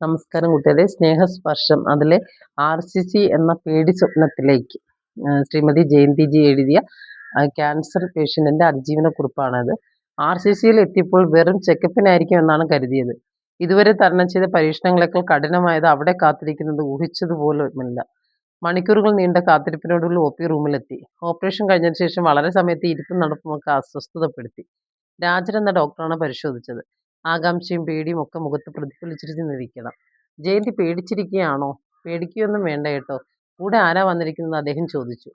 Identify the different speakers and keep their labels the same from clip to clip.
Speaker 1: നമസ്കാരം കുട്ടികളെ. സ്നേഹസ്പർശം. അതിലെ ആർ സി സി എന്ന പേടി സ്വപ്നത്തിലേക്ക് ശ്രീമതി ജയന്തിജി എഴുതിയ ക്യാൻസർ പേഷ്യന്റിന്റെ അതിജീവനക്കുറിപ്പാണത്. ആർ സി സിയിൽ എത്തിയപ്പോൾ വെറും ചെക്കപ്പിനായിരിക്കും എന്നാണ് കരുതിയത്. ഇതുവരെ തരണം ചെയ്ത പരീക്ഷണങ്ങളെക്കാൾ കഠിനമായത് അവിടെ കാത്തിരിക്കുന്നത് ഊഹിച്ചതുപോലുമില്ല. മണിക്കൂറുകൾ നീണ്ട കാത്തിരിപ്പിനോടുള്ള ഒ പി റൂമിലെത്തി. ഓപ്പറേഷൻ കഴിഞ്ഞതിന് ശേഷം വളരെ സമയത്ത് ഇരിപ്പും നടപ്പുമൊക്കെ അസ്വസ്ഥതപ്പെടുത്തി. രാജൻ എന്ന ഡോക്ടറാണ് പരിശോധിച്ചത്. ആകാംക്ഷയും പേടിയും ഒക്കെ മുഖത്ത് പ്രതിഫലിച്ചിരുന്നിരിക്കണം ജയന്തി പേടിച്ചിരിക്കുകയാണോ? പേടിക്കുകയൊന്നും വേണ്ട കേട്ടോ. കൂടെ ആരാ വന്നിരിക്കുന്നത്? അദ്ദേഹം ചോദിച്ചു.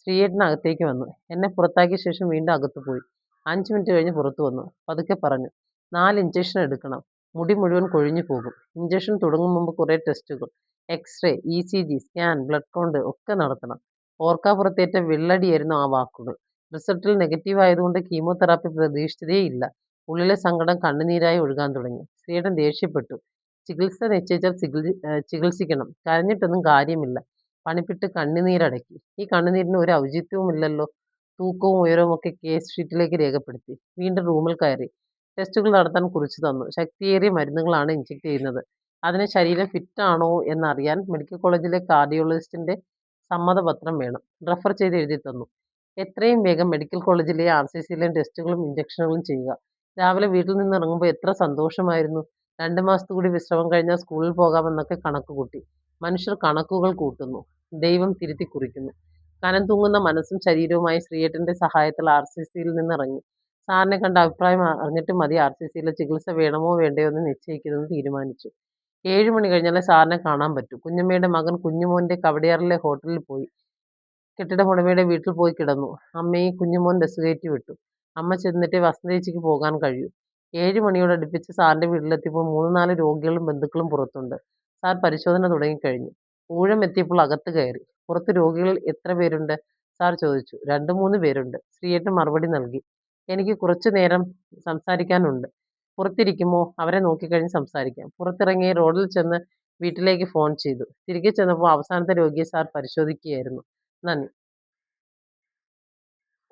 Speaker 1: ശ്രീയേട്ടൻ അകത്തേക്ക് വന്നു. എന്നെ പുറത്താക്കിയ ശേഷം വീണ്ടും അകത്ത് പോയി. അഞ്ച് മിനിറ്റ് കഴിഞ്ഞ് പുറത്തു വന്നു. പതുക്കെ പറഞ്ഞു. നാല് ഇഞ്ചക്ഷൻ എടുക്കണം. മുടി മുഴുവൻ കൊഴിഞ്ഞു പോകും. ഇഞ്ചക്ഷൻ തുടങ്ങും മുമ്പ് കുറേ ടെസ്റ്റുകൾ x-ray E C G scan blood count ഒക്കെ നടത്തണം. ഓർക്കാപ്പുറത്തേറ്റ വെള്ളടിയായിരുന്നു ആ വാക്കുകൾ. റിസൾട്ടിൽ നെഗറ്റീവ് ആയതുകൊണ്ട് കീമോതെറാപ്പി പ്രതീക്ഷിച്ചതേ ഇല്ല ഉള്ളിലെ സങ്കടം കണ്ണുനീരായി ഒഴുകാൻ തുടങ്ങി. ശ്രീയേട്ടൻ ദേഷ്യപ്പെട്ടു. ചികിത്സ നിശ്ചയിച്ചാൽ ചികിത്സിക്കണം. കരഞ്ഞിട്ടൊന്നും കാര്യമില്ല. പണിപ്പിട്ട് കണ്ണുനീരടക്കി. ഈ കണ്ണുനീരിന് ഒരു ഔചിത്യവുമില്ലല്ലോ. തൂക്കവും ഉയരവും ഒക്കെ കേസ് ഷീറ്റിലേക്ക് രേഖപ്പെടുത്തി. വീണ്ടും റൂമിൽ കയറി. ടെസ്റ്റുകൾ നടത്താൻ കുറിച്ചു തന്നു. ശക്തിയേറിയ മരുന്നുകളാണ് ഇഞ്ചെക്ട് ചെയ്യുന്നത്. അതിന് ശരീരം ഫിറ്റാണോ എന്നറിയാൻ മെഡിക്കൽ കോളേജിലെ കാർഡിയോളജിസ്റ്റിന്റെ സമ്മതപത്രം വേണം. റെഫർ ചെയ്ത് എഴുതി തന്നു. എത്രയും വേഗം മെഡിക്കൽ കോളേജിലെ ആർ സി സിയിലെയും ടെസ്റ്റുകളും ഇഞ്ചക്ഷനുകളും ചെയ്യുക. രാവിലെ വീട്ടിൽ നിന്ന് ഇറങ്ങുമ്പോൾ എത്ര സന്തോഷമായിരുന്നു. രണ്ട് മാസത്തു കൂടി വിശ്രമം കഴിഞ്ഞാൽ സ്കൂളിൽ പോകാമെന്നൊക്കെ കണക്ക് കൂട്ടി. മനുഷ്യർ കണക്കുകൾ കൂട്ടുന്നു. ദൈവം തിരുത്തി കുറിക്കുന്നു. കനം തൂങ്ങുന്ന മനസ്സും ശരീരവുമായി ശ്രീയേട്ടന്റെ സഹായത്തിൽ ആർ സി സിയിൽ നിന്നിറങ്ങി സാറിനെ കണ്ട അഭിപ്രായം അറിഞ്ഞിട്ട് മതി ആർ സി സിയിലെ ചികിത്സ വേണമോ വേണ്ടയോ എന്ന് നിശ്ചയിക്കുന്നത് തീരുമാനിച്ചു. ഏഴ് മണി കഴിഞ്ഞാലേ സാറിനെ കാണാൻ പറ്റൂ. കുഞ്ഞമ്മയുടെ മകൻ കുഞ്ഞുമോന്റെ കവടിയാറിലെ ഹോട്ടലിൽ പോയി. കെട്ടിടമുടമയുടെ വീട്ടിൽ പോയി കിടന്നു. അമ്മയും കുഞ്ഞുമോൻ ബസ് കയറ്റി വിട്ടു. അമ്മ ചെന്നിട്ടേ വസന്തേച്ചിക്ക് പോകാൻ കഴിയൂ. ഏഴ് മണിയോടടുപ്പിച്ച് സാറിന്റെ വീട്ടിലെത്തിയപ്പോൾ മൂന്ന് നാല് രോഗികളും ബന്ധുക്കളും പുറത്തുണ്ട്. സാർ പരിശോധന തുടങ്ങിക്കഴിഞ്ഞു. ഊഴം എത്തിയപ്പോൾ അകത്ത് കയറി. പുറത്ത് രോഗികൾ എത്ര പേരുണ്ട്? സാർ ചോദിച്ചു. രണ്ട് മൂന്ന് പേരുണ്ട്. ശ്രീയേട്ടൻ മറുപടി നൽകി. എനിക്ക് കുറച്ചു നേരം സംസാരിക്കാനുണ്ട്. പുറത്തിരിക്കുമോ? അവരെ നോക്കിക്കഴിഞ്ഞ് സംസാരിക്കാം. പുറത്തിറങ്ങി റോഡിൽ ചെന്ന് വീട്ടിലേക്ക് ഫോൺ ചെയ്തു. തിരികെ ചെന്നപ്പോൾ അവസാനത്തെ രോഗിയെ സാർ പരിശോധിക്കുകയായിരുന്നു. നന്ദി.